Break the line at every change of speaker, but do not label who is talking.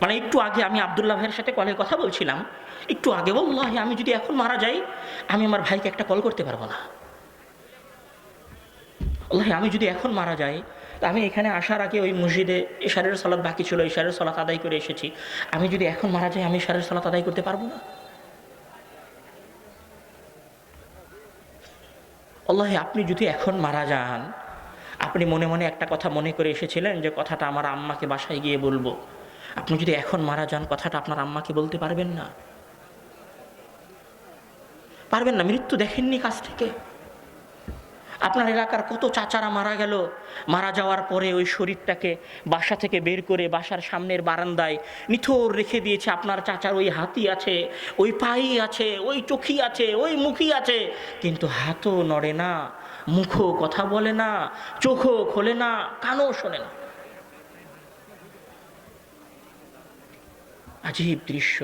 মানে একটু আগে আমি আবদুল্লাহ ভাইয়ের সাথে কলে কথা বলছিলাম, একটু আগে বললাহ আমি যদি এখন মারা যাই, আমি আমার ভাইকে একটা কল করতে পারব না। আল্লাহ আমি যদি এখন মারা যাই, তা আমি এখানে আসার আগে ওই মসজিদে এশারের সালাত বাকি ছিল এশারের সালাত আদায় করে এসেছি। আমি যদি এখন মারা যাই, আমি এশারের সালাত আদায় করতে পারব না? আল্লাহ আপনি যদি এখন মারা যান, আপনি মনে মনে একটা কথা মনে করে এসেছিলেন যে কথাটা আমার আম্মাকে বাসায় গিয়ে বলব। আপনি যদি এখন মারা যান, কথাটা আপনার আম্মাকে বলতে পারবেন না। পারবেন না, মৃত্যু দেখেননি কাছ থেকে। আপনার এলাকার কত চাচারা মারা গেল। মারা যাওয়ার পরে ওই শরীরটাকে বাসা থেকে বের করে বাসার সামনের বারান্দায় নিথর রেখে দিয়েছে। আপনার চাচার ওই হাতি আছে, ওই পাই আছে, ওই চোখি আছে, ওই মুখি আছে। কিন্তু হাতও নড়ে না, মুখও কথা বলে না, চোখও খোলে না, কানও শোনে না। আজীব দৃশ্য।